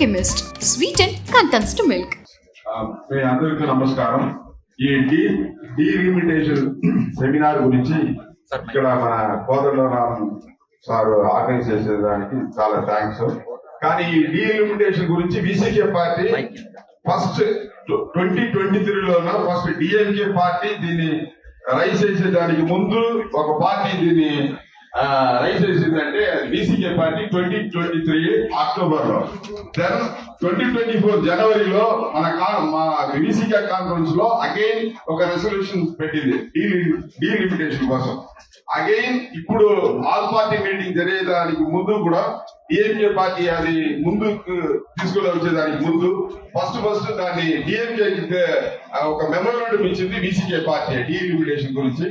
Alchemist. Sweeten contents to milk. ఆ, మీ అందరికీ నమస్కారం ఈ డీ డీలిమిటేషన్ సెమినార్ గురించి ఇక్కడ మన కోదండరామ్ సార్ ఆర్గనైజ్ చేసేదానికి చాలా థ్యాంక్స్ కానీ ఈ డీలిమిటేషన్ గురించి VCK party first twenty twenty త్రీలోన first DMK party దీన్ని రైస్ చేసేదానికి ముందు ఒక పార్టీ దీన్ని ఆ, రైస్ అది VCK party twenty twenty three అక్టోబర్లో దెన్ ట్వంటీ ట్వంటీ ఫోర్ జనవరిలో మన మా బీసీకే కాన్ఫరెన్స్లో అగైన్ ఒక రెసల్యూషన్ పెట్టింది. డీలిమిటేషన్ కోసం. అగైన్ ఇప్పుడు ఆల్ పార్టీ మీటింగ్ జరిగేదానికి ముందు కూడా డిఎంకే పార్టీ అది ముందుకు తీసుకుని వచ్చేదానికి ముందు ఫస్ట్ ఫస్ట్ దాన్ని డిఎంకే ఒక మెమోరాండం ఇచ్చింది బీసీకే పార్టీ డీలిమిటేషన్ గురించి.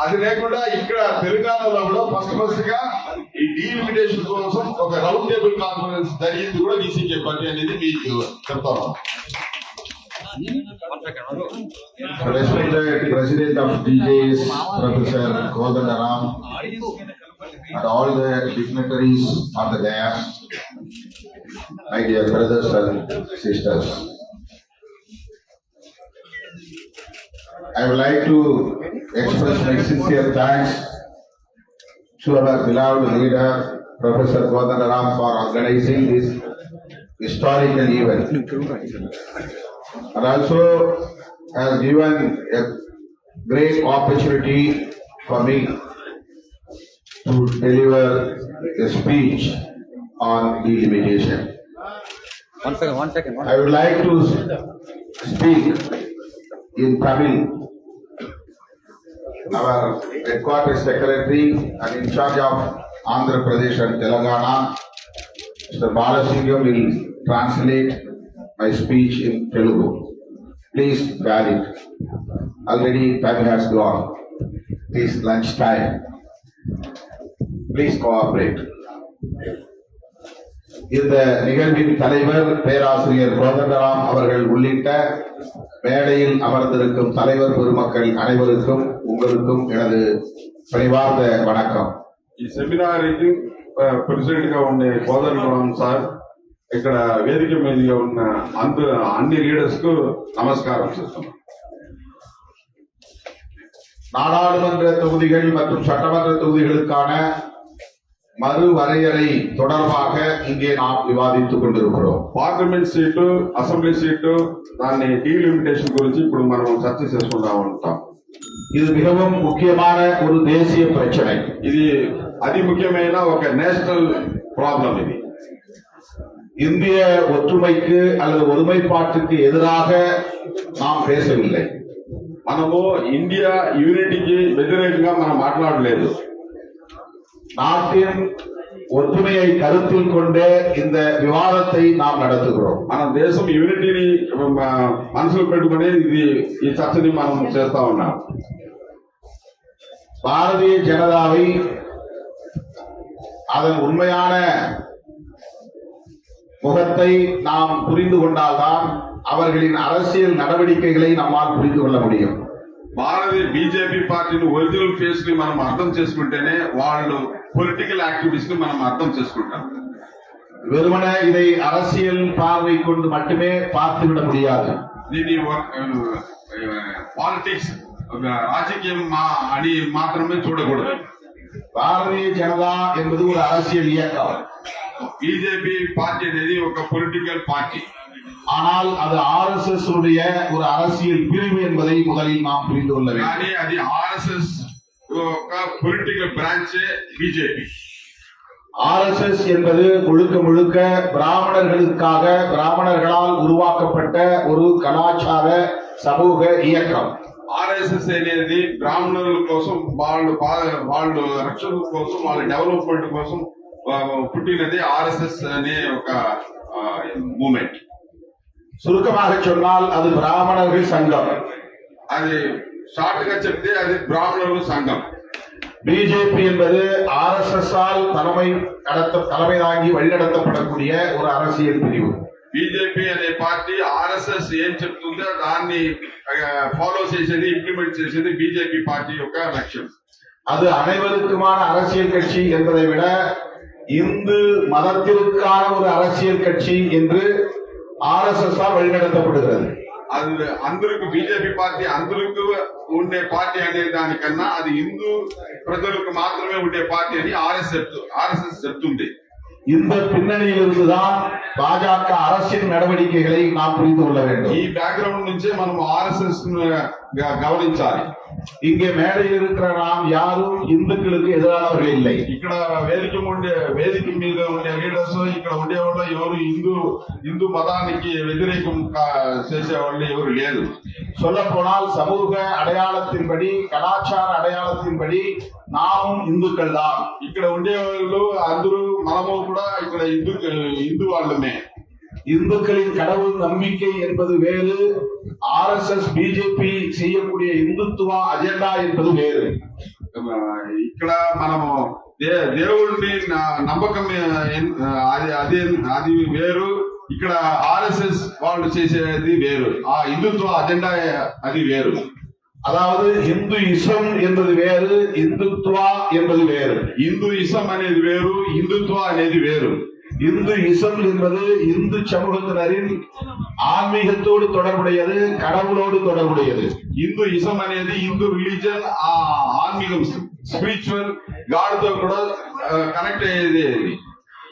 అది లేకుండా ఇక్కడ తెలంగాణలో కూడా ఫస్ట్ ఫస్ట్గా ఈ డీఇమిటేషన్ కోసం ఒక రౌండ్ టేబుల్ కాన్ఫరెన్స్ జరిగింది కూడా తీసుకే పని అనేది మీకు చెప్తాను. President president of DJS professor Godanda Ram and all the dignitaries of the gas my dear brothers and sisters I would like to express my sincere thanks to our beloved leader, Professor Kodanaram, for organizing this historical event and also has given a great opportunity for me to deliver a speech on delimitation. One second, one second. One I would like to speak in Tamil. Our headquarters secretary and in charge of Andhra Pradesh and Telangana, Mr. Balasingham will translate my speech in Telugu. Please bear it. Already time has gone. It is lunch time. Please cooperate. இந்த நிகழ்வின் தலைவர் பேராசிரியர் கோதண்டராம் அவர்கள் உள்ளிட்ட மேடையில் அமர்ந்திருக்கும் தலைவர் பெருமக்கள் அனைவருக்கும் உங்களுக்கும் எனது பணிவார்ந்த வணக்கம் ఈ సెమినార్ కి ప్రెసిడెంట్ గా ఉండే కోదండరామ్ సార్ ఇక్కడ వేదిక మీదుగా ఉన్న అంద అన్ని లీడర్స్ కు నమస్కారం చేస్తున్నాం நாடாளுமன்ற தொகுதிகள் மற்றும் சட்டமன்ற தொகுதிகளுக்கான மறுவரையறை தொடர்பாக இங்கே நாம் விவாதித்துக் கொண்டிருக்கிறோம் పార్లమెంట్ సీటు అసెంబ్లీ సీటు దాన్ని డీలిమిటేషన్ గురించి ఇప్పుడు మనం చర్చ చేసుకుంటా ఉంటాం இது மிகவும் முக்கியமான ஒரு தேசிய பிரச்சனை ఇది అతి ముఖ్యమైన ఒక నేషనల్ ప్రాబ్లం ఇది இந்திய ஒற்றுமைக்கு அல்லது ஒருமைப்பாட்டுக்கு எதிராக நாம் பேசவில்லை మనము ఇండియా యూనిటీకి వ్యతిరేకంగా మనం మాట్లాడలేదు நாட்டின் ஒற்றுமையை கருத்தில் கொண்டே இந்த விவாதத்தை நாம் நடத்துகிறோம் మన దేశం యూనిటీని మ, మనసులో పెట్టుకుని ఇది ఈ చర్చని మనం చేస్తా ఉన్నాం பாரதிய ஜனதாவை அதன் உண்மையான முகத்தை நாம் புரிந்து கொண்டால்தான் அவர்களின் அரசியல் நடவடிக்கைகளை நம்மால் புரிந்து கொள்ள முடியும் భారతీయ బీజేపీ పార్టీని ఒరిజినల్ ఫేస్ ని మనం అర్థం చేసుకుంటేనే వాళ్ళు పొలిటికల్ యాక్టివిటీస్ ని మనం అర్థం చేసుకుంటాం வெறுமன இதை அரசியல் பார்வை கொண்டு மட்டுமே பார்த்துவிட முடியாது దీన్ని పాలిటిక్స్ రాజకీయం మా- అని మాత్రమే చూడకూడదు பாரதிய ஜனதா என்பது ஒரு அரசியல் இயக்கம் బీజేపీ పార్టీ అనేది ఒక పొలిటికల్ పార్టీ ஆனால் அது ஆர் எஸ் எஸ் உடைய ஒரு அரசியல் பிரிவு என்பதை முதலில் நாம் புரிந்து கொள்ள வேண்டும் కానీ అది ఆర్ఎస్ఎస్ ఒక పొలిటికల్ బ్రాంచ్ బీజేపీ ஆர்எஸ்எஸ் என்பது முழுக்க முழுக்க பிராமணர்களுக்காக பிராமணர்களால் உருவாக்கப்பட்ட ஒரு கலாச்சார சமூக இயக்கம் ఆర్ఎస్ఎస్ అనేది బ్రాహ్మణుల కోసం వాళ్ళు బా- వాళ్ళు రక్షణ కోసం వాళ్ళ డెవలప్మెంట్ కోసం ఆ, పుట్టినది ఆర్ఎస్ఎస్ అనే ఒక మూమెంట్ சுருக்கமாக சொன்னால் அது பிராமணர்கள் சங்கம் అది షార్ట్ గా చెప్తే అది బ్రాహ్మణుల సంఘం பிஜேபி என்பது ஆர்எஸ்எஸ் ஆல் தலைமை நடத்த தலைமை தாங்கி வழிநடத்தப்படக்கூடிய ஒரு அரசியல் பிரிவு బీజేపీ అనే పార్టీ ఆర్ఎస్ఎస్ ఏం చెప్తుందో దాన్ని ఫాలో చేసేది ఇంప్లిమెంట్ చేసేది బీజేపీ పార్టీ యొక్క లక్ష్యం அது அனைவருக்குமான அரசியல் கட்சி என்பதை விட இந்து மதத்திற்கான ஒரு அரசியல் கட்சி என்று ஆர் எஸ் எஸ் வழிநடத்தப்படுகிறது అది అందరికి బీజేపీ పార్టీ అందరికి ఉండే పార్టీ అనే దానికన్నా అది హిందూ ప్రజలకు మాత్రమే ఉండే పార్టీ అని ఆర్ఎస్ చెప్తూ ఆర్ఎస్ఎస్ చెప్తుంది இந்த பின்னணியில் இருந்துதான் பாஜக அரசின் நடவடிக்கைகளை நாம் புரிந்து கொள்ள வேண்டும் ఈ బ్యాక్గ్రౌండ్ నుంచే మనం ఆర్ఎస్ఎస్ గమనించాలి இங்கே மேடையில் இருக்கிற நாம் யாரும் இந்துக்களுக்கு எதிரானவர்கள் இல்லை ఇక్కడ వేదిక ఉండే వేదిక మీద ఉండే లీడర్స్ ఇక్కడ ఉండేవాళ్ళు ఎవరు హిందూ హిందూ మతానికి వ్యతిరేకం కా- చేసేవాళ్ళు ఎవరు లేదు சொல்ல போனால் சமூக அடையாளத்தின்படி கலாச்சார அடையாளத்தின்படி நாமும் இந்துக்கள் தான் ఇక్కడ ఉండేవాళ్ళు అందరూ మనము కూడా ఇక్కడ హిందూ హిందూ వాళ్ళమే இந்துக்களின் கடவுள் நம்பிக்கை என்பது வேறு ஆர் எஸ் எஸ் பிஜேபி செய்யக்கூடிய இந்துத்துவ அஜெண்டா என்பது வேறு ఇక్కడ మనము దే దేవుడిని న- నమ్మకం ఎన్- అది అది అది వేరు ఇక్కడ ఆర్ఎస్ఎస్ వాళ్ళు చేసేది వేరు ఆ హిందుత్వ అజెండా అది వేరు அதாவது இந்து இசம் என்பது வேறு இந்துத்துவா என்பது வேறு హిందూ ఇసం అనేది వేరు హిందుత్వ అనేది వేరు இந்து இசம் என்பது இந்து சமூகத்தினரின் ஆன்மீகத்தோடு தொடர்புடையது கடவுளோடு தொடர்புடையது హిందూ ఇసం అనేది హిందూ రిలీజన్ ఆ ఆత్మీయం స్పిరిచువల్ గాడ్ తో కూడా కనెక్ట్ అయ్యేది అది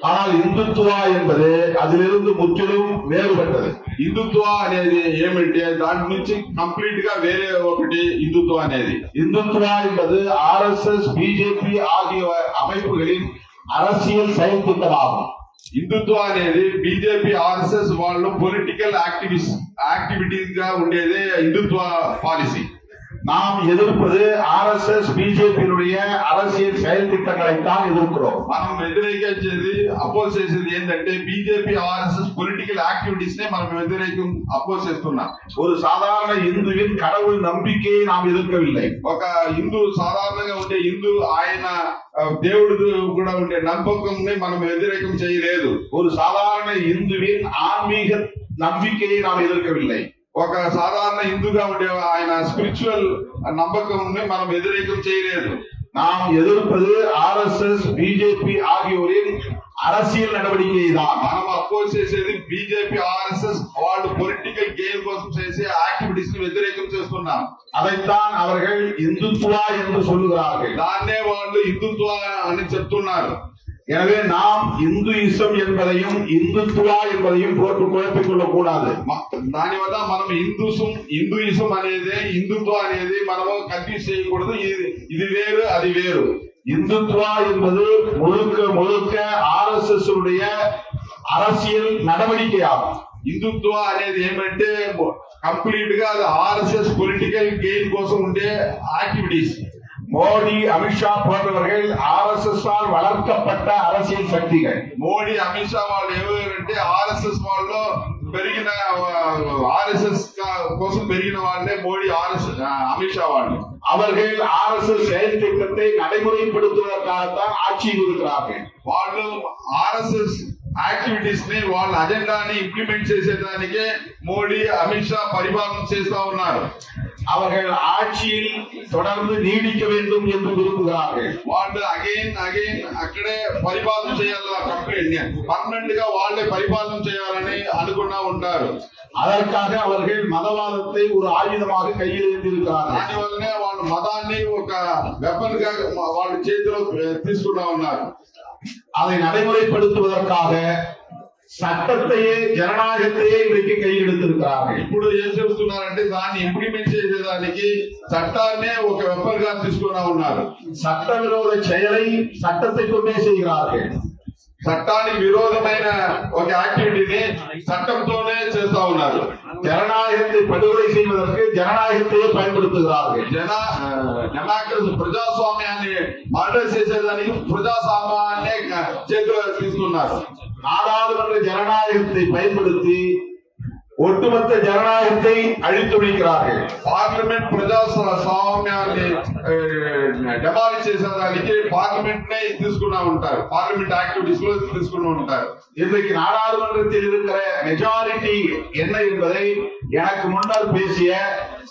ஆனால் இந்துத்துவா என்பது அதிலிருந்து முற்றிலும் வேறுபட்டது హిందుత్వ అనేది ఏమంటే దాని నుంచి కంప్లీట్ గా వేరే ఒకటి హిందుత్వ అనేది இந்துத்துவா என்பது ஆர் எஸ் எஸ் பிஜேபி ஆகிய அமைப்புகளின் அரசியல் செயல் திட்டமாகும் హిందుత్వ అనేది బీజేపీ ఆర్ఎస్ఎస్ వాళ్ళు పొలిటికల్ యాక్టివిస్ యాక్టివిటీస్గా ఉండేదే హిందుత్వ పాలసీ நாம் எதிர்ப்பது ஆர் எஸ் ఎస్ பிஜேபியினுடைய அரசியல் செயல் திட்டங்களைத்தான் எதிர்க்கிறோம் మనం వ్యతిరేకించేది అపోజ్ చేసేది ఏంటంటే బీజేపీ ఆర్ఎస్ఎస్ పొలిటికల్ యాక్టివిటీస్ నే మనం వ్యతిరేకం అపోజ్ చేస్తున్నాం ஒரு சாதாரண இந்துவின் கடவுள் நம்பிக்கையை நாம் எதிர்க்கவில்லை ఒక హిందూ సాధారణంగా ఉండే హిందూ ఆయన ఆ, దేవుడు కూడా ఉండే నమ్మకం మనం వ్యతిరేకం చేయలేదు ஒரு சாதாரண இந்துவின் ஆன்மீக நம்பிக்கையை நாம் எதிர்க்கவில்லை ఒక సాధారణ హిందూగా ఉండే ఆయన స్పిరిచువల్ నమ్మకం మనం వ్యతిరేకం చేయలేదు. నాం ఎదుర్పది ఆర్ఎస్ఎస్ బిజెపి ఆగియోరిన్ అరసీల్ నడవడికే మనం అపోజ్ చేసేది బిజెపి ఆర్ఎస్ఎస్ వాళ్ళు పొలిటికల్ గేమ్ కోసం చేసే ఆక్టివిటీస్ని వ్యతిరేకం చేస్తున్నాం. అదైతాన్ అవర్గా హిందుత్వా ఎందు సొలుగురా దాన్నే వాళ్ళు హిందుత్వ అని చెప్తున్నారు. எனவே நாம் இந்துயிசம் என்பதையும் இந்துத்துவா என்பதையும் போட்டு குழப்பிக் கொள்ளக் கூடாது మ- దానివల్ల మనం హిందూసం హిందూయిజం అనేది హిందుత్వ అనేది మనము కన్ఫ్యూజ్ చేయకూడదు ఇది ఇది వేరు అది వేరు இந்துத்துவா என்பது முழுக்க முழுக்க ஆர் எஸ் எஸ் உடைய அரசியல் நடவடிக்கையாகும் హిందుత్వ అనేది ఏమంటే కంప్లీట్ గా అది ఆర్ఎస్ఎస్ పొలిటికల్ గెయిన్ కోసం ఉండే యాక్టివిటీస్ மோடி அமித்ஷா போன்றவர்கள் ஆர் எஸ் எஸ் ஆல் வளர்க்கப்பட்ட அரசியல் சக்திகள் మోడీ అమిత్ షా వాళ్ళు ఎవరంటే ఆర్ఎస్ఎస్ వాళ్ళు పెరిగిన ఆర్ఎస్ఎస్ కోసం పెరిగిన వాళ్ళే మోడీ ఆర్ఎస్ అమిత్ షా వాళ్ళు அவர்கள் ஆர் எஸ் எஸ் செயல் திட்டத்தை நடைமுறைப்படுத்துவதற்காகத்தான் ஆட்சியில் இருக்கிறார்கள் వాళ్ళు ఆర్ఎస్ఎస్ యాక్టివిటీస్ ని వాళ్ళ అజెండాని ఇంప్లిమెంట్ చేసేదానికే మోడీ అమిత్ షా పరిపాలన చేస్తా ఉన్నారు அவர்கள் ஆட்சியில் தொடர்ந்து நீடிக்க வேண்டும் என்று விரும்புகிறார்கள் వాళ్ళు అగైన్ అగైన్ అక్కడే పరిపాలన చేయాలి కంప్లీట్ పర్మనెంట్ గా వాళ్ళే పరిపాలన చేయాలని అనుకున్నా ఉంటారు அதற்காக அவர்கள் மதவாதத்தை ஒரு ஆயுதமாக கையில் ஏந்திருக்கிறார்கள் దాని వల్లనే వాళ్ళు మతాన్ని ఒక వెపన్ గా వాళ్ళ చేతిలో తీసుకున్నా ఉన్నారు அதை நடைமுறைப்படுத்துவதற்காக சட்டத்தையே ஜனநாயகத்தையே இன்றைக்கு கையில் எடுத்திருக்கிறார்கள் ఇప్పుడు ఏం చెబుతున్నారంటే దాన్ని ఇంప్లిమెంట్ చేసేదానికి చట్టాన్నే ఒక వెపన్ గా తీసుకున్నా ఉన్నారు சட்டவிரோத செயலை சட்டத்தை கொண்டே செய்கிறார்கள் చట్టానికి విరోధమైన ఒక యాక్టివిటీని చట్టంతోనే చేస్తా ఉన్నారు ஜனநாயகத்தை படுகொலை செய்வதற்கு ஜனநாயகத்தையே பயன்படுத்துகிறார்கள் జన డెమోక్రసీ ప్రజాస్వామ్యాన్ని మర్డర్ చేసేదానికి ప్రజాస్వామ్యాన్ని చేతిలో తీసుకున్నారు நாடாளுமன்ற ஜனநாயகத்தை பயன்படுத்தி ஒட்டுமொத்த ஜனநாயகத்தை அழித்துழைக்கிறார்கள் పార్లమెంట్ ప్రజాస్వామ్యాన్ని డెమాలిష్ చేసేదానికి పార్లమెంట్ నే తీసుకున్నా ఉంటారు పార్లమెంట్ యాక్టివిటీస్ లో తీసుకుని ఉంటారు இன்றைக்கு நாடாளுமன்றத்தில் இருக்கிற மெஜாரிட்டி என்ன என்பதை எனக்கு முன்னர் பேசிய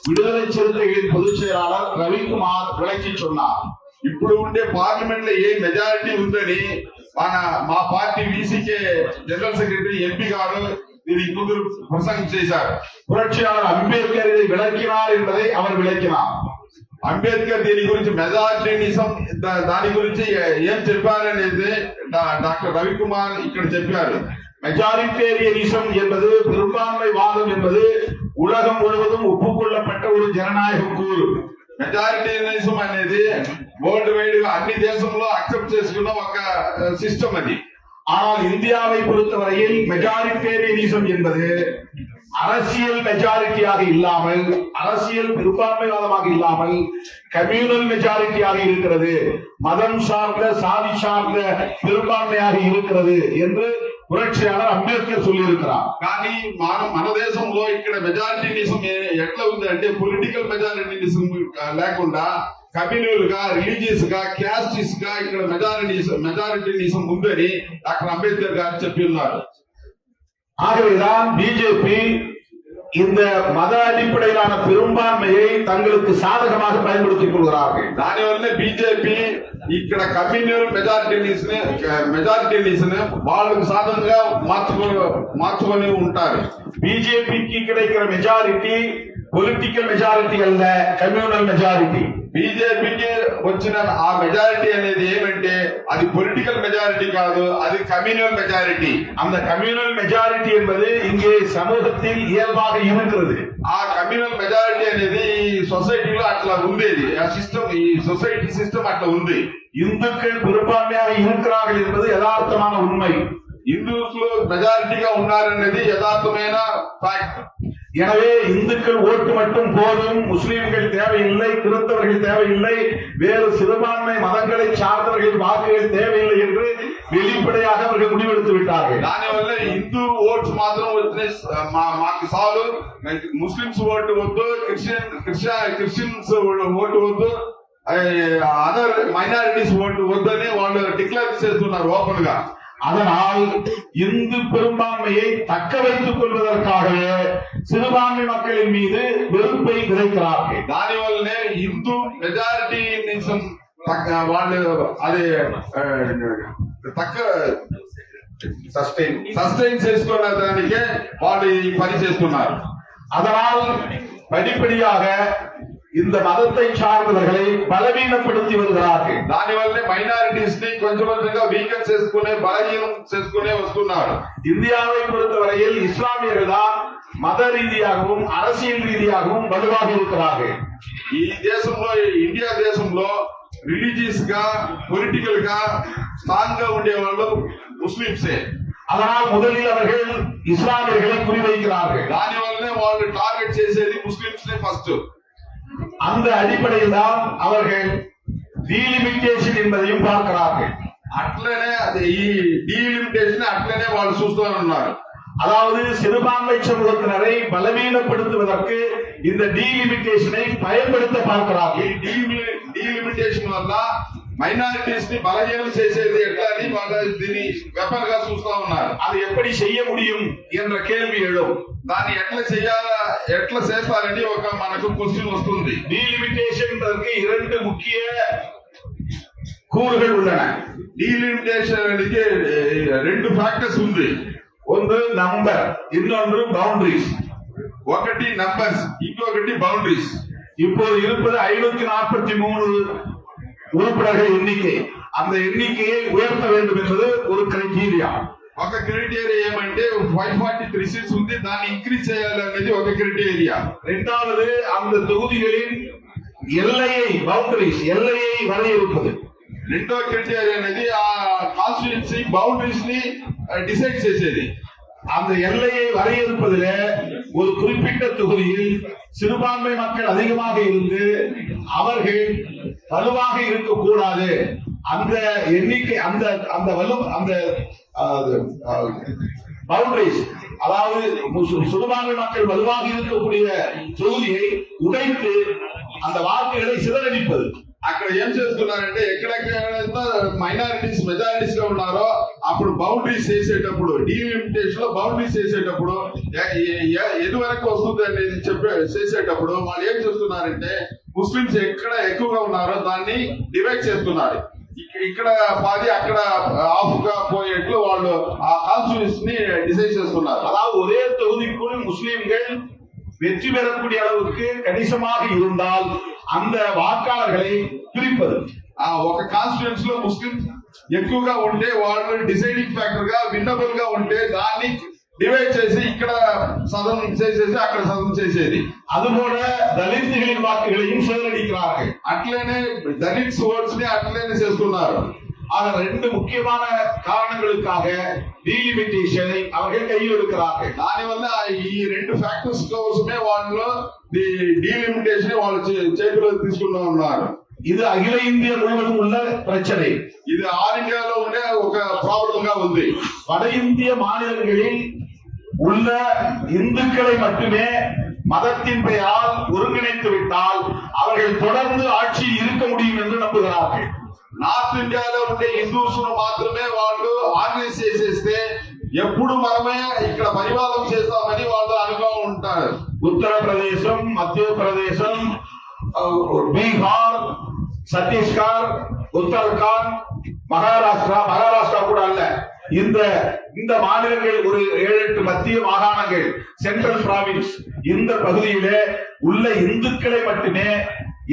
விடுதலை சிறுத்தைகளின் பொதுச் செயலாளர் ரவிக்குமார் விளக்கி சொன்னார் ఇప్పుడు ఉండే పార్లమెంట్ లో ఏ మెజారిటీ ఉందని మన మా party VCK general secretary MP గారు దీనికి ముందు ప్రసంగం చేశారు புரட்சியாளர் அம்பேத்கர் இதை விளக்கினார் என்பதை அவர் விளக்கினார் అంబేద్కర్ దీని గురించి మెజారిటీనిజం దా- దాని గురించి ఏం చెప్పారనేది డా- డాక్టర్ రవికుమార్ ఇక్కడ చెప్పారు மெஜாரிட்டேரியனிசம் என்பது பெரும்பான்மை வாதம் என்பது உலகம் முழுவதும் ஒப்புக்கொள்ளப்பட்ட ஒரு ஜனநாயக கூறு మెజారిటీనిజం అనేది వరల్డ్ వైడ్ గా అన్ని దేశంలో అక్సెప్ట్ చేసుకున్న ఒక సిస్టమ్ అది ஆனால் இந்தியாவை பொறுத்தவரையில் மெஜாரிட்டேரியனிசம் என்பது அரசியல் மெஜாரிட்டியாக இல்லாமல் அரசியல் பெரும்பான்மைவாதமாக இல்லாமல் கம்யூனல் மெஜாரிட்டியாக இருக்கிறது மதம் சார்ந்த சாதி சார்ந்த பெரும்பான்மையாக இருக்கிறது என்று புரட்சியாளர் அம்பேத்கர் சொல்லியிருக்கிறார் కానీ మన మన దేశంలో ఇక్కడ మెజారిటీనిజం ఎట్లా ఉంది అంటే పొలిటికల్ మెజారిటీనిజం లేకుండా కమ్యూనల్ గా రిలీజియస్ గా క్యాస్టిస్ గా ఇక్కడ మెజారిటీ మెజారిటీనిజం ఉందని డాక్టర్ అంబేద్కర్ గారు చెప్పి ఉన్నారు ஆகவேதான் பிஜேபி இந்த மத அடிப்படையிலான பெரும்பான்மையை தங்களுக்கு சாதகமாக பயன்படுத்திக் கொள்கிறார்கள் దానివల్లనే బీజేపీ ఇక్కడ కమ్యూనల్ మెజారిటీనిస్ మెజారిటీనిస్ వాళ్ళకు సాధనంగా మార్చుకో మార్చుకొని ఉంటారు பிஜேபிக்கு கிடைக்கிற மெஜாரிட்டி பொலிட்டிக்கல் மெஜாரிட்டி அல்ல கம்யூனல் மெஜாரிட்டி బీజేపీకి వచ్చిన ఆ మెజారిటీ అనేది ఏమంటే అది పొలిటికల్ మెజారిటీ కాదు అది కమ్యూనల్ మెజారిటీ அந்த கம்யூனல் மெஜாரிட்டி என்பது இங்கே சமூகத்தில் இயல்பாக இருக்கிறது ఆ కమ్యూనల్ మెజారిటీ అనేది ఈ సొసైటీలో అట్లా ఉండేది ఆ సిస్టమ్ ఈ సొసైటీ సిస్టమ్ అట్లా ఉంది இந்துக்கள் பெரும்பான்மையாக இருக்கிறார்கள் என்பது யதார்த்தமான உண்மை హిందూస్ లో మెజారిటీగా ఉన్నారనేది యథార్థమైన ఫ్యాక్ట్ எனவே இந்துக்கள் ஓட்டு மட்டும் போதும் முஸ்லிம்கள் தேவையில்லை கிறிஸ்தவர்கள் தேவையில்லை வேறு சிறுபான்மை மதங்களை சார்ந்தவர்கள் வாக்குகள் தேவையில்லை என்று வெளிப்படையாக அவர்கள் முடிவெடுத்து விட்டார்கள் దాని వల్ల హిందూ ఓట్స్ మాత్రం వచ్చినాయి మా- మాకు చాలు ముస్లిమ్స్ ఓటు వద్దు క్రిస్టియన్ క్రిస్టియన్ క్రిస్టియన్స్ ఓటు వద్దు అదర్ మైనారిటీస్ ఓటు వద్దని వాళ్ళు డిక్లేర్ చేస్తున్నారు ఓపెన్ గా அதனால் இந்து பெரும்பான்மையை தக்க வைத்துக் கொள்வதற்காகவே சிறுபான்மை மக்களின் மீது வெறுப்பை விதைக்கிறார்கள் దాని వల్లనే హిందూ మెజారిటీ వాళ్ళు అది ఆ, తక్క சஸ்டெயின் సస్టైన్ చేసుకున్న దానికే వాళ్ళు ఈ పని చేస్తున్నారు அதனால் படிப்படியாக இந்த மதத்தை சார்ந்தவர்களை பலவீனப்படுத்தி வருகிறார்கள் దాని వల్లే మైనారిటీస్ ని కొంచెం కొంచెంగా వీకన్ చేసుకునే బలహీనం చేసుకునే వస్తున్నారు இந்தியாவை பொறுத்தவரையில் இஸ்லாமியர்கள் தான் மத ரீதியாகவும் அரசியல் ரீதியாகவும் வலுவாக இருக்கிறார்கள் ఈ దేశంలో ఇండియా దేశంలో రిలీజియస్ గా పొలిటికల్ గా స్ట్రాంగ్ గా ఉండేవాళ్ళు ముస్లింసే அதனால் முதலில் அவர்கள் இஸ்லாமியர்களை குறிவைக்கிறார்கள் దాని వల్లనే వాళ్ళు టార్గెట్ చేసేది ముస్లింస్ నే ఫస్ట్ அந்த அடிப்படையில் தான் அவர்கள் டீலிமிட்டேஷன் என்பதையும் பார்க்கிறார்கள் అట్లనే అది ఈ డీలిమిటేషన్ అట్లనే వాళ్ళు చూస్తూ ఉన్నారు அதாவது சிறுபான்மை சமூகத்தினரை பலவீனப்படுத்துவதற்கு இந்த டீலிமிட்டேஷனை பயன்படுத்த ఈ பார்க்கிறார்கள் డీలిమిటేషన్ వల్ల మైనారిటీస్ ని బలహీనం చేసేది ఎట్లా అని వాళ్ళు దీన్ని వెపన్ గా చూస్తూ ఉన్నారు அதை எப்படி செய்ய முடியும் என்ற கேள்வி எழும் దాన్ని ఎట్లా చేయాలా ఎట్లా చేస్తారని ఒక మనకు క్వశ్చన్ వస్తుంది டீலிமிட்டேஷன் இரண்டு முக்கிய கூறுகள் உள்ளன డీలిమిటేషన్ అనేది ఏ, రెండు ఫ్యాక్టర్స్ ఉంది ஒன்று நம்பர் இன்னொன்று பவுண்டரிஸ் ఒకటి నంబర్స్ ఇంకొకటి బౌండరీస్ இப்போது இருப்பது ஐநூத்தி நாற்பத்தி மூணு உறுப்பினர்கள் எண்ணிக்கை அந்த எண்ணிக்கையை உயர்த்த வேண்டும் என்பது ஒரு கிரைட்டீரியா ఒక క్రైటీరియా ఏమంటే ఫైవ్ ఫార్టీ త్రీ సీట్స్ ఉంది దాన్ని ఇంక్రీజ్ చేయాలనేది ఒక క్రైటీరియా இரண்டாவது அந்த தொகுதிகளின் எல்லையை பவுண்டரிஸ் எல்லையை வரையறுப்பது రెండో క్రైటీరియా అనేది ఆ కాన్స్టిట్యున్సీ బౌండరీస్ ని డిసైడ్ చేసేది அந்த எல்லையை வரையறுப்பதில் ஒரு குறிப்பிட்ட தொகுதியில் சிறுபான்மை மக்கள் அதிகமாக இருந்து அவர்கள் வலுவாக இருக்கக்கூடாது அந்த எண்ணிக்கை அந்த அந்த வலு அந்த பவுண்டரிஸ் அதாவது மு- சிறுபான்மை மக்கள் வலுவாக இருக்கக்கூடிய தொகுதியை உடைத்து அந்த வாக்குகளை சிதறடிப்பது అక్కడ ఏం చేస్తున్నారంటే ఎక్కడెక్కడ మైనారిటీస్ మెజారిటీస్ గా ఉన్నారో అప్పుడు బౌండరీస్ చేసేటప్పుడు డీలిమిటేషన్ లో బౌండరీస్ చేసేటప్పుడు ఎ- ఎ- ఎ- ఎది వరకు వస్తుంది అనేది చెప్పే చేసేటప్పుడు వాళ్ళు ఏం చేస్తున్నారంటే ముస్లింస్ ఎక్కడ ఎక్కువగా ఉన్నారో దాన్ని డివైడ్ చేస్తున్నారు ఇక్క- ఇక్కడ పది అక్కడ ఆఫ్ గా పోయేట్లు వాళ్ళు ఆ కాన్స్టిట్యూన్స్ ని డిసైడ్ చేసుకున్నారు அதாவது ஒரே தொகுதிக்குள் முஸ்லிம்கள் வெற்றி பெறக்கூடிய அளவுக்கு கணிசமாக இருந்தால் அந்த வாக்காளர்களை பிரிப்பது ఆ ఒక కాన్స్టిట్యూన్స్ లో ముస్లిం ఎక్కువగా ఉంటే వాళ్ళు డిసైడింగ్ ఫ్యాక్టర్ గా విన్నబుల్ గా ఉంటే దాన్ని డివైడ్ చేసి ఇక్కడ సదనం చేసేసి అక్కడ సదనం చేసేది அதுபோல தலித்துகளின் வாக்குகளையும் சிதறடிக்கிறார்கள் అట్లనే దళిత్స్ ఓట్స్ ని అట్లనే చేస్తున్నారు ஆக ரெண்டு முக்கியமான காரணங்களுக்காக டீலிமிட்டேஷனை அவர்கள் கையில் எடுக்கிறார்கள் దానివల్ల ఈ రెండు ఫ్యాక్టర్స్ కోసమే వాళ్ళు ది డీలిమిటేషన్ వాళ్ళు చే- చేతిలో తీసుకున్నా ఉన్నారు இது அகில இந்திய முழுவதும் உள்ள பிரச்சனை ఇది ఆల్ ఇండియాలో ఉండే ఒక ప్రాబ్లం గా ఉంది வட இந்திய மாநிலங்களில் உள்ள இந்துக்களை மட்டுமே மதத்தின் பெயரால் ஒருங்கிணைத்து விட்டால் அவர்கள் தொடர்ந்து ஆட்சியில் இருக்க முடியும் என்று நம்புகிறார்கள் నార్త్ ఇండియాలో ఉండే హిందూస్ మాత్రమే వాళ్ళు ఆర్గనైజ్ చేసేస్తే ఎప్పుడు మనమే ఇక్కడ పరిపాలన చేస్తామని వాళ్ళు అనుకో ఉంటారు உத்தரப்பிரதேசம் மத்திய பிரதேசம் அஹ், பீகார் சத்தீஸ்கர் உத்தரகாண்ட் மகாராஷ்டிரா மகாராஷ்டிரா கூட அல்ல இந்த இந்த மாநிலங்கள் ஒரு ஏழு எட்டு மத்திய மாகாணங்கள் சென்ட்ரல் பிராவின்ஸ் இந்த பகுதியிலே உள்ள இந்துக்களை மட்டுமே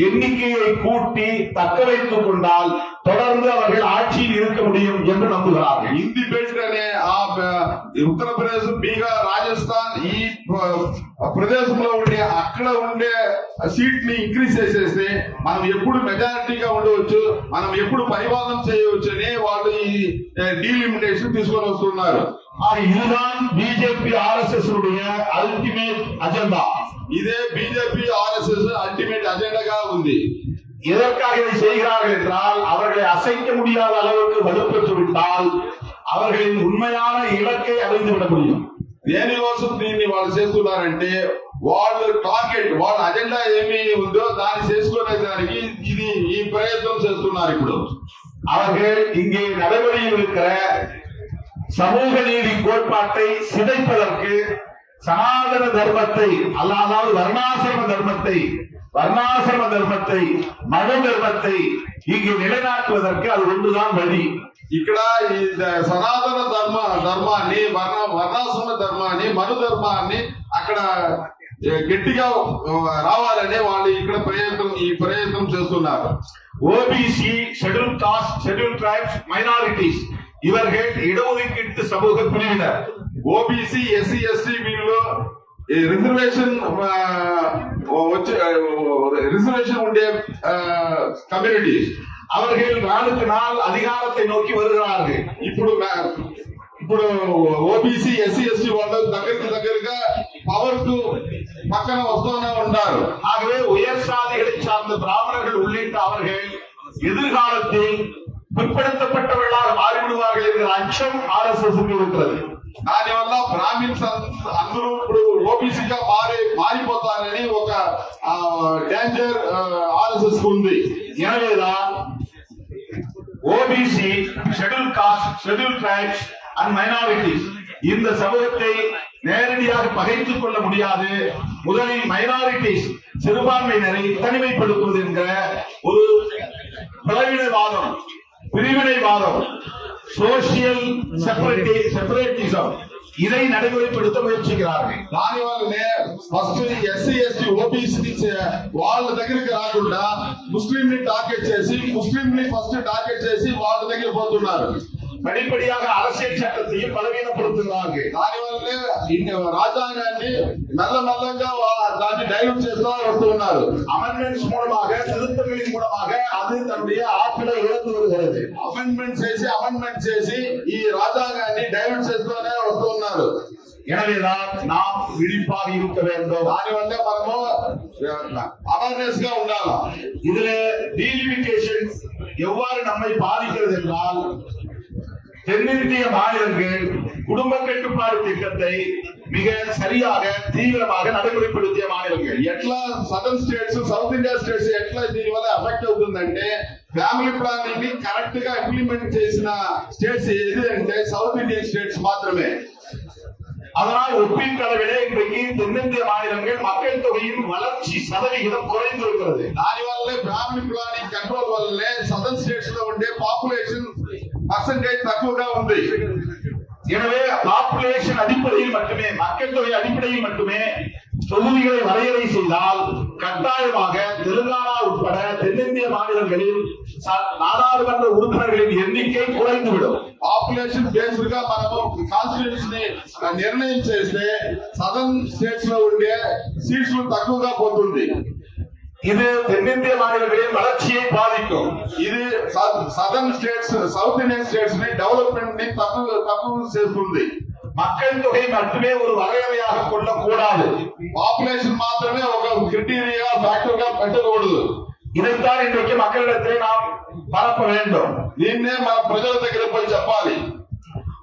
எண்ணிக்கையை கூட்டி தக்க வைத்துக் கொண்டால் தொடர்ந்து அவர்கள் ஆட்சியில் இருக்க முடியும் என்று நம்புகிறார்கள் హిందీ బెల్ట్ అనే ఆ బ- ఉత్తరప్రదేశ్ బీహార్ రాజస్థాన్ ఈ ప- ప్రదేశంలో ఉండే అక్కడ ఉండే సీట్ ని ఇంక్రీజ్ చేసేస్తే మనం ఎప్పుడు మెజారిటీగా ఉండవచ్చు మనం ఎప్పుడు పరిపాలన చేయవచ్చు అని వాళ్ళు ఈ డీలిమిటేషన్ తీసుకొని వస్తున్నారు ஆக இதுதான் பிஜேபி ஆர்எஸ்எஸ் உடைய அல்டிமேட் அஜெண்டா ఇదే బీజేపీ ఆర్ఎస్ఎస్ అల్టిమేట్ అజెండాగా ఉంది எதற்காக இதை செய்கிறார்கள் என்றால் அவர்களை அசைக்க முடியாத அளவுக்கு வலுப்பெற்று விட்டால் அவர்களின் உண்மையான இலக்கை அடைந்து விட முடியும் దేనికోసం దీన్ని వాళ్ళు చేస్తున్నారంటే వాళ్ళు టార్గెట్ వాళ్ళ అజెండా ఏమి ఉందో దాన్ని చేసుకునే దానికి ఇది ఈ ప్రయత్నం చేస్తున్నారు ఇప్పుడు அவர்கள் இங்கே நடைமுறையில் இருக்கிற சமூக நீதி கோட்பாட்டை சிதைப்பதற்கு சனாதன தர்மத்தை அல்ல அதாவது வர்ணாசிரம தர்மத்தை வர்ணாசிரம தர்மத்தை மனு தர்மத்தை இங்கே நிலைநாட்டுவதற்கு அது ஒன்றுதான் வழி ఇక్కడ ఈ ద- సనాతన ధర్మ ధర్మాన్ని వర్ణ వర్ణాశ్రమ ధర్మాన్ని మను ధర్మాన్ని అక్కడ ఏ, గట్టిగా ఆ, రావాలని వాళ్ళు ఇక్కడ ప్రయత్నం ఈ ప్రయత్నం చేస్తున్నారు OBC schedule caste schedule tribes minorities இவர்கள் இடஒதுக்கீட்டு சமூக பிரிவினர் ఓబీసీ ఎస్సీ ఎస్టీ వీళ్ళు రిజర్వేషన్ వచ్చే రిజర్వేషన్ ఉండే కమ్యూనిటీస్ அவர்கள் நாளுக்கு நாள் அதிகாரத்தை நோக்கி வருகிறார்கள் ఇప్పుడు మ- ఇప్పుడు ఓబీసీ ఎస్సీ ఎస్టీ వాళ్ళు దగ్గరికి దగ్గరగా పవర్ కు పక్కన వస్తూనే ఉన్నారు ஆகவே உயர் சாதிகளை சார்ந்த பிராமணர்கள் உள்ளிட்ட அவர்கள் எதிர்காலத்தில் பிற்படுத்தப்பட்டவர்களாக மாறிவிடுவார்கள் என்கிற அச்சம் ஆர் எஸ் எஸ் இருக்கிறது దానివల్ల బ్రాహ్మిన్స్ అందరూ ఇప్పుడు ఓబీసీగా మారి మారిపోతారని ఒక డేంజర్ ఆర్ఎస్ఎస్ ఉంది எனவேதான் OBC schedule caste schedule tribes and minorities இந்த சமூகத்தை நேரடியாக பகைத்துக் கொள்ள முடியாது முதலில் மைனாரிட்டிஸ் சிறுபான்மையினரை தனிமைப்படுத்துவது என்கிற ஒரு பிளவினைவாதம் பிரிவினைவாதம் சோசியல் செப்பரேட்டி செப்பரேட்டிசம் இதை நடைமுறைப்படுத்த முயற்சிக்கிறார்கள் దానివల్లనే ఫస్ట్ ఎస్సీ ఎస్టీ ఓబీసీ వాళ్ళ దగ్గరికి రాకుండా ముస్లిం ని టార్గెట్ చేసి ముస్లిం ని ఫస్ట్ టార్గెట్ చేసి వాళ్ళ దగ్గర పోతున్నారు படிப்படியாக அரசியல் சட்டத்தையும் பலவீனப்படுத்துகிறார்கள் దానివల్లనే ఇన్ని రాజ్యాంగాన్ని మెల్లమెల్లంగా వా- దాన్ని డైవర్ట్ చేస్తూ వస్తున్నారు அமெண்ட்மெண்ட்ஸ் மூலமாக திருத்தங்களின் மூலமாக அது தன்னுடைய ஆற்றலை இழந்து வருகிறது అమెండ్మెంట్ చేసి అమెండ్మెంట్ చేసి ఈ రాజ్యాంగాన్ని డైవర్ట్ చేస్తూనే వస్తున్నారు எனவேதான் நாம் விழிப்பாக இருக்க வேண்டும் దానివల్లే మనము అవేర్నెస్ గా ఉండాలి இதுல டீலிமிட்டேஷன் எவ்வாறு நம்மை பாதிக்கிறது என்றால் தென்னிந்திய மாநிலங்கள் குடும்ப கட்டுப்பாடு திட்டத்தை மிக சரியாக தீவிரமாக நடைமுறைப்படுத்திய மாநிலங்கள் ఎట్లా southern states south India states ఎట్లా దీని వల్ల ఎఫెక్ట్ అవుతుందంటే ఫ్యామిలీ ప్లానింగ్ ని కరెక్ట్ గా ఇంప్లిమెంట్ చేసిన స్టేట్స్ ఏది అంటే సౌత్ ఇండియన్ స్టేట్స్ మాత్రమే அதனால் ஒப்பீட்டளவிலே இன்றைக்கு தென்னிந்திய மாநிலங்கள் மக்கள் தொகையின் வளர்ச்சி சதவிகிதம் குறைந்திருக்கிறது దానివల్లే ఫ్యామిలీ ప్లానింగ్ కంట్రోల్ వల్లనే సదర్న్ స్టేట్స్ లో ఉండే పాపులేషన్ పర్సంటేజ్ తక్కువగా ఉంది எனவே பாப்புலேஷன் அடிப்படையில் மட்டுமே மக்கள் தொகை அடிப்படையில் மட்டுமே தொகுதிகளை வரையறை செய்தால் கட்டாயமாக தெலுங்கானா உட்பட தென்னிந்திய மாநிலங்களில் ச- நாடாளுமன்ற உறுப்பினர்களின் எண்ணிக்கை குறைந்துவிடும் పాపులేషన్ బేస్డ్ గా మనము కాన్స్టిట్యూన్స్ ని నిర్ణయం చేస్తే సదర్న్ స్టేట్స్ లో ఉండే సీట్స్ తక్కువగా పోతుంది இது தென்னிந்திய மாநிலங்களின் வளர்ச்சியை பாதிக்கும் ఇది southern states south Indian states ని డెవలప్మెంట్ ని తక్కువ తక్కువ చేస్తుంది மக்கள் தொகை மட்டுமே ஒரு வரையறையாக கொள்ளக்கூடாது పాపులేషన్ మాత్రమే ఒక క్రిటీరియా ఫ్యాక్టర్ గా పెట్టకూడదు இதைத்தான் இன்றைக்கு மக்களிடத்திலே நாம் பரப்ப வேண்டும் దీన్నే మన ప్రజల దగ్గర పోయి చెప్పాలి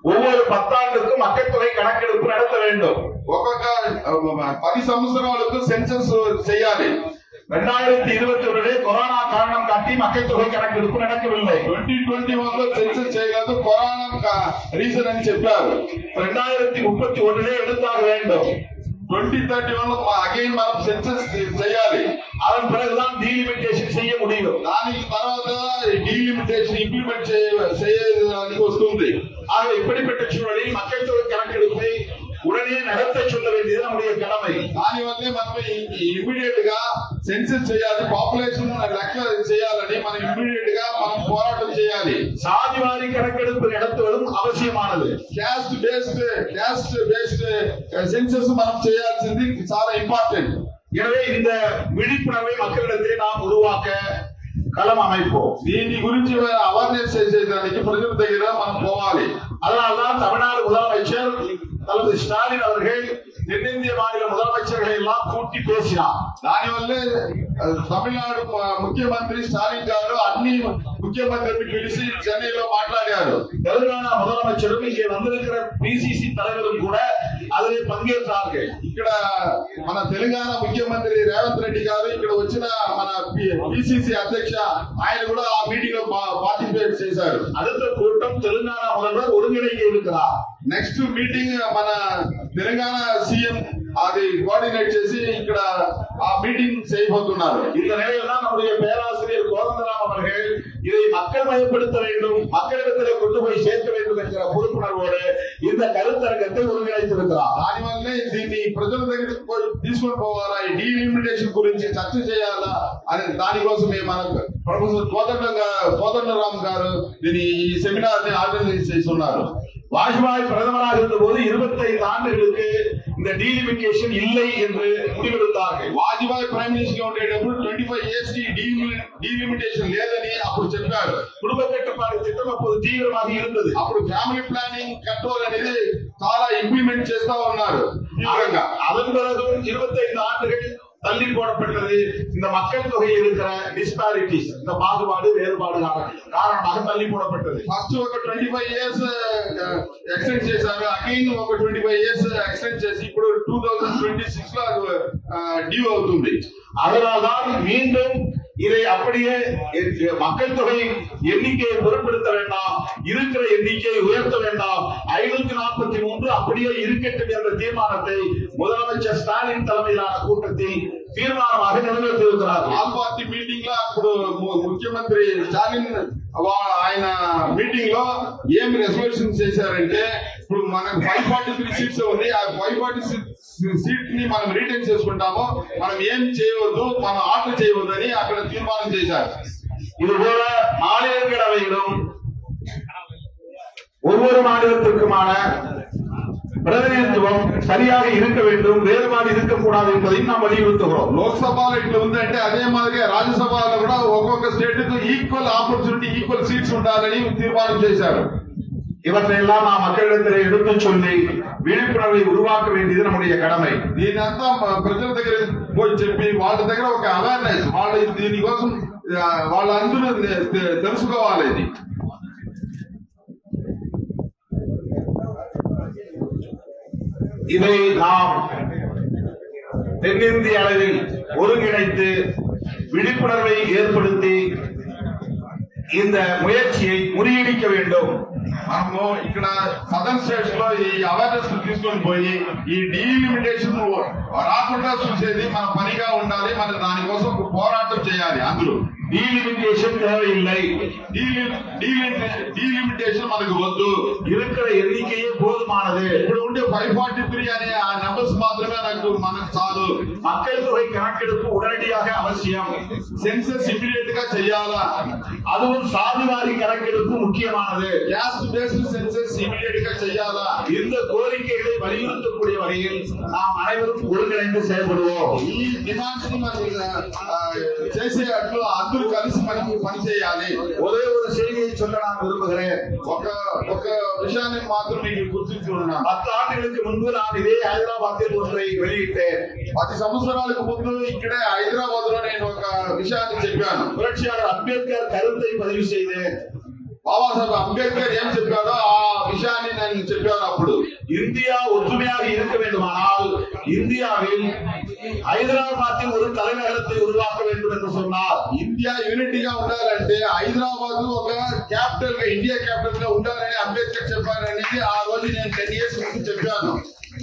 ஒவ்வொரு பத்தாண்டுக்கும் மக்கள் தொகை கணக்கெடுப்பு நடத்த வேண்டும் ఒక్కొక్క ఆ, పది సంవత్సరాలకు సెన్సస్ చేయాలి இரண்டாயிரத்தி இருபத்தி ஒன்றிலே கொரோனா காரணம் காட்டி மக்கள் தொகை கணக்கெடுப்பு நடக்கவில்லை ట్వంటీ ట్వంటీ వన్ లో సెన్సస్ చేయలేదు కరోనా రీజన్ అని చెప్పారు இரண்டாயிரத்தி முப்பத்தி ஒன்றிலே எடுத்தாக வேண்டும் ట్వంటీ థర్టీ వన్ లో అగైన్ మనం సెన్సస్ చేయాలి அதன் பிறகுதான் டீலிமிட்டேஷன் செய்ய முடியும் దానికి తర్వాత డీలిమిటేషన్ ఇంప్లిమెంట్ చేయడానికి వస్తుంది ஆக இப்படிப்பட்ட சூழலில் மக்கள் தொகை கணக்கெடுப்பை உடனே நடத்த சொல்ல வேண்டியது நம்முடைய கடமை దాని వల్లే మనం ఇమ్మీడియట్ గా సెన్సస్ చేయాలి పాపులేషన్ లెక్క చేయాలని మనం ఇమ్మీడియట్ గా మనం పోరాటం చేయాలి சாதிவாரி கணக்கெடுப்பு நடத்துவதும் அவசியமானது caste based caste based census మనం చేయాల్సింది చాలా ఇంపార్టెంట్ எனவே இந்த விழிப்புணர்வை மக்களிடத்திலே நாம் உருவாக்க களம் அமைப்போம் దీని గురించి అవేర్నెస్ చేసేదానికి ప్రజల దగ్గర మనం పోవాలి அதனால்தான் தமிழ்நாடு முதலமைச்சர் தளபதி ஸ்டாலின் அவர்கள் தென்னிந்திய மாநில முதலமைச்சர்களை எல்லாம் கூட்டி பேசினார் దానివల్లే ఆ, తమిళనాడు మ- ముఖ్యమంత్రి స్టాలిన్ గారు అన్ని ముఖ్యమంత్రిని పిలిచి చెన్నైలో మాట్లాడారు தெலுங்கானா முதலமைச்சரும் இங்கே வந்திருக்கிற பிசிசி தலைவரும் கூட அதில் பங்கேற்றார்கள் ఇక్కడ మన తెలంగాణ ముఖ్యమంత్రి రేవంత్ రెడ్డి గారు ఇక్కడ వచ్చిన మన పిసిసి అధ్యక్ష ఆయన కూడా ఆ మీటింగ్ లో పార్టిసిపేట్ చేశారు அடுத்த கூட்டம் தெலுங்கானா முதல்வர் ஒருங்கிணைக்க இருக்கிறார் నెక్స్ట్ మీటింగ్ మన తెలంగాణ సీఎం అది కోఆర్డినేట్ చేసి ఇక్కడ ఆ మీటింగ్ చేయబోతున్నారు இந்த நிலையில் தான் நம்முடைய பேராசிரியர் கோதண்டராம் அவர்கள் இதை மக்கள் மயப்படுத்த வேண்டும் மக்களிடத்தில் கொண்டு போய் சேர்க்க வேண்டும் என்கிற பொறுப்புணர்வோடு இந்த கருத்தரங்கத்தை ஒருங்கிணைத்திருக்கிறார் దానివల్లే దీన్ని ప్రజల దగ్గరికి పోయి తీసుకొని పోవాలా ఈ డీలిమిటేషన్ గురించి చర్చ చేయాలా అని దానికోసమే మన ప్రొఫెసర్ కోదండ గా- కోదండరామ్ గారు దీని ఈ సెమినార్ ని ఆర్గనైజ్ చేసి ఉన్నారు வாஜ்பாய் பிரதமராக இருந்தபோது 25 ஆண்டுகளுக்கு இந்த டீலிமிட்டேஷன் இல்லை என்று முடிவெடுத்தார்கள் వాజ్పేయి ప్రైమ్ మినిస్టర్ గా ఉండేటప్పుడు ట్వంటీ ఫైవ్ ఇయర్స్ కి డీలిమిటేషన్ లేదని అప్పుడు చెప్పారు குடும்ப கட்டுப்பாடு திட்டம் அப்போது தீவிரமாக இருந்தது అప్పుడు ఫ్యామిలీ ప్లానింగ్ కంట్రోల్ అనేది చాలా ఇంప్లిమెంట్ చేస్తా ఉన్నారు తీవ్రంగా அதன் பிறகும் 25 ஆண்டுகள் தள்ளி போடப்பட்டது இந்த மக்கள் தொகையில் இருக்கிற டிஸ்பாரிட்டிஸ் இந்த பாகுபாடு வேறுபாடு காரண- காரணமாக தள்ளி போடப்பட்டது ఫస్ట్ ఒక ట్వంటీ ఫైవ్ ఇయర్స్ ఎక్స్టెండ్ చేశారు అగైన్ ఒక ట్వంటీ ఫైవ్ ఇయర్స్ ఎక్స్టెండ్ చేసి ఇప్పుడు టూ థౌజండ్ ట్వంటీ సిక్స్ లో డ్యూ అవుతుంది அதனால்தான் மீண்டும் இதை அப்படியே மக்கள் தொகை எண்ணிக்கையை பொருட்படுத்த வேண்டாம். இருக்கிற எண்ணிக்கையை உயர்த்த வேண்டாம். ஐநூத்தி நாற்பத்தி மூன்று அப்படியே இருக்கட்டும் என்ற தீர்மானத்தை முதலமைச்சர் ஸ்டாலின் தலைமையிலான கூட்டத்தில் தீர்மானமாக நிறைவேற்றியிருக்கிறார். ஆம் பார்ட்டி மீட்டிங்ல అప్పుడు ము- ముఖ్యమంత్రి స్టాలిన్ వా- ఆయన మీటింగ్ లో ఏం రెజల్యూషన్ చేశారంటే ఇప్పుడు మనకు ఫైవ్ ఫార్టీ త్రీ సీట్స్ ఉంది ఆ ఫైవ్ ఫార్టీ సీట్ ని మనం రీటైన్ చేసుకుంటాము మనం ఏం చేయవద్దు మనం ఆర్డర్ చేయవద్దు అని అక్కడ తీర్మానం చేశారు இது போல மாநிலங்களவையிலும் ஒவ்வொரு மாநிலத்திற்குமான பிரதிநிதித்துவம் சரியாக இருக்க வேண்டும் வேறுபாடு இருக்கக்கூடாது என்பதையும் நாம் வலியுறுத்துகிறோம் లోక్సభలో ఇట్లా ఉందంటే అదే మాదిరిగా రాజ్యసభలో కూడా ఒక్కొక్క స్టేట్ కు ఈక్వల్ ఆపర్చునిటీ ఈక్వల్ సీట్స్ ఉండాలని తీర్మానం చేశారు இவற்றையெல்லாம் நாம் மக்களிடத்திலே எடுத்துச் சொல்லி விழிப்புணர்வை உருவாக்க வேண்டியது நம்முடைய கடமை దీనంతా మ- ప్రజల దగ్గర పోయి చెప్పి వాళ్ళ దగ్గర ఒక అవేర్నెస్ వాళ్ళ దీనికోసం ఆ, వాళ్ళందరూ తె- తె- తెలుసుకోవాలి ఇది இதை நாம் தென்னிந்திய அளவில் ஒருங்கிணைத்து விழிப்புணர்வை ஏற்படுத்தி இந்த முயற்சியை முறியடிக்க வேண்டும் మనము ఇక్కడ సదర్న్ స్టేట్స్ లో ఈ అవేర్నెస్ తీసుకొని పోయి ఈ డీలిమిటేషన్ రాకుండా చూసేది మన పనిగా ఉండాలి మన దానికోసం ఒక పోరాటం చేయాలి అందులో டீலிமிட்டேஷன் தேவையில்லை డీలిమిటేషన్ మనకు వద్దు இருக்கிற எண்ணிக்கையே போதுமானது ఇప్పుడు ఉండే ఫైవ్ ఫార్టీ త్రీ అనే ఆ నెంబర్స్ మాత్రమే నాకు మనకు చాలు மக்கள் தொகை கணக்கெடுப்பு உடனடியாக அவசியம் సెన్సెస్ ఇమీడియట్ గా చేయాలా அதுவும் சாதிவாரி கணக்கெடுப்பு முக்கியமானது క్యాస్ట్ బేస్డ్ సెన్సెస్ ఇమీడియట్ గా చేయాలా இந்த கோரிக்கைகளை வலியுறுத்தக்கூடிய வகையில் நாம் அனைவரும் ஒருங்கிணைந்து செயல்படுவோம் ఈ డిమాండ్స్ ని మనం ఆ, చేసేటట్లు అందరూ కలిసి పని పని చేయాలి ஒரே ஒரு செய்தியை சொல்ல நான் விரும்புகிறேன் ఒక ఒక విషయాన్ని మాత్రం మీకు గుర్తుంచుకున్నాను பத்து ஆண்டுகளுக்கு முன்பு நான் இதே ஹைதராபாத்தில் ஒன்றை வெளியிட்டேன் పది సంవత్సరాలకు ముందు ఇక్కడే హైదరాబాద్ లో నేను ఒక విషయాన్ని చెప్పాను புரட்சியாளர் அம்பேத்கர் கருத்தை பதிவு செய்தேன் బాబాసాహెబ్ అంబేద్కర్ ఏం చెప్పాడో ఆ విషయాన్ని నేను చెప్పాను అప్పుడు இந்தியா ஒற்றுமையாக இருக்க வேண்டுமானால் இந்தியாவில் ஹைதராபாத்தில் ஒரு தலைநகரத்தை உருவாக்க வேண்டும் என்று சொன்னார் ఇండియా యూనిటీగా ఉండాలంటే హైదరాబాద్ ఒక క్యాపిటల్ గా ఇండియా క్యాపిటల్ గా ఉండాలని అంబేద్కర్ చెప్పారనేది ఆ రోజు నేను టెన్ ఇయర్స్ ముందు చెప్పాను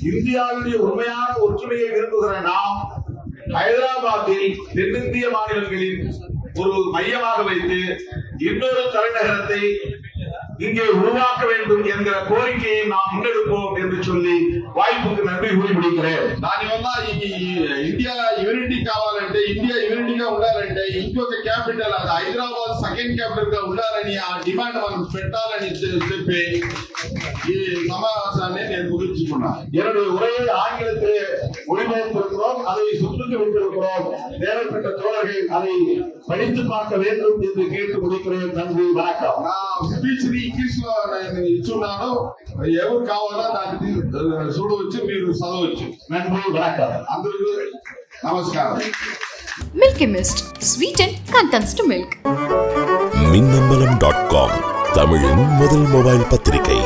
இந்தியாவுடைய உண்மையான ஒற்றுமையை விரும்புகிற நாம் ஹைதராபாத்தில் தென்னிந்திய மாநிலங்களின் ஒரு மையமாக வைத்து இன்னொரு தலைநகரத்தை இங்கே உருவாக்க வேண்டும் என்கிற கோரிக்கையை நாம் முன்னெடுப்போம் என்று சொல்லி வாய்ப்புக்கு நன்றி கூறி முடிக்கிறேன். நான் இந்தியா யூனிட்டி காவாக కావాలంటే ఇండియా యూనిటీగా ఉండాలంటే ఇంకొక క్యాపిటల్ అది హైదరాబాద్ సెకండ్ క్యాపిటల్ గా ఉండాలని ఆ డిమాండ్ మనం పెట్టాలని చె- చెప్పి ఈ సమావేశాన్ని నేను ముగించుకున్నాను என்னுடைய உரையை ஆங்கிலத்திலே மொழிபெயர்த்திருக்கிறோம் அதை சுற்றுக்கு விட்டிருக்கிறோம் தேவைப்பட்ட தோழர்கள் அதை படித்து பார்க்க வேண்டும் என்று கேட்டு முடிக்கிறேன் நன்றி வணக்கம் నా స్పీచ్ ని ఇంగ్లీష్ లో నేను ఇచ్చున్నాను ఎవరు కావాలో దాన్ని తీ- చూడవచ్చు మీరు చదవచ్చు நன்றி வணக்கம் అందరికీ నమస్కారం Milky Mist. Sweeten contents to milk. Minnambalam dot com தமிழின் முதல் மொபைல் பத்திரிகை